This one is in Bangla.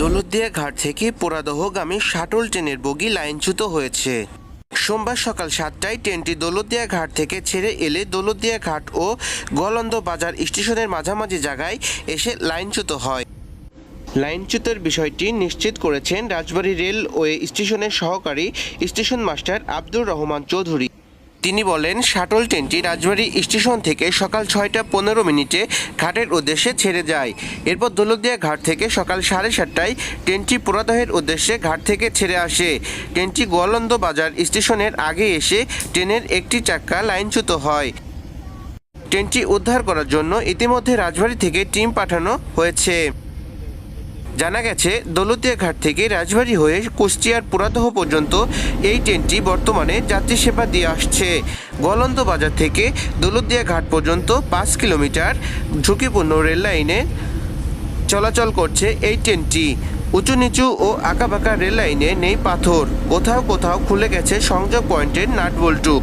দৌলতদিয়া ঘাট থেকে পোড়াদহগামী শাটল ট্রেনের বগি লাইনচ্যুত হয়েছে। সোমবার সকাল সাতটায় ট্রেনটি দৌলতদিয়া ঘাট থেকে ছেড়ে এলে দৌলতদিয়া ঘাট ও গোয়ালন্দ বাজার স্টেশনের মাঝামাঝি জায়গায় এসে লাইনচ্যুত হয়। লাইনচ্যুতের বিষয়টি নিশ্চিত করেছেন রাজবাড়ী রেলওয়ে স্টেশনের সহকারী স্টেশন মাস্টার আব্দুর রহমান চৌধুরী। তিনি বলেন, শাটল ট্রেনটি রাজবাড়ী স্টেশন থেকে সকাল ছয়টা পনেরো মিনিটে ঘাটের উদ্দেশ্যে ছেড়ে যায়। এরপর দৌলতদিয়া ঘাট থেকে সকাল সাড়ে সাতটায় ট্রেনটি পুরাদহের উদ্দেশ্যে ঘাট থেকে ছেড়ে আসে। ট্রেনটি গোয়ালন্দ বাজার স্টেশনের আগে এসে ট্রেনের একটি চাক্কা লাইনচ্যুত হয়। ট্রেনটি উদ্ধার করার জন্য ইতিমধ্যে রাজবাড়ী থেকে টিম পাঠানো হয়েছে। জানা গেছে, দৌলতিয়া ঘাট থেকে রাজবাড়ী হয়ে কুষ্টিয়ার পুরাদহ পর্যন্ত এই ট্রেনটি বর্তমানে যাত্রী সেবা দিয়ে আসছে। গলন্দ বাজার থেকে দৌলতদিয়া ঘাট পর্যন্ত পাঁচ কিলোমিটার ঝুঁকিপূর্ণ রেল লাইনে চলাচল করছে এই ট্রেনটি। উঁচু নিচু ও আঁকাবাঁকা রেল লাইনে নেই পাথর। কোথাও কোথাও খুলে গেছে সংযোগ পয়েন্টের নাটবল্টু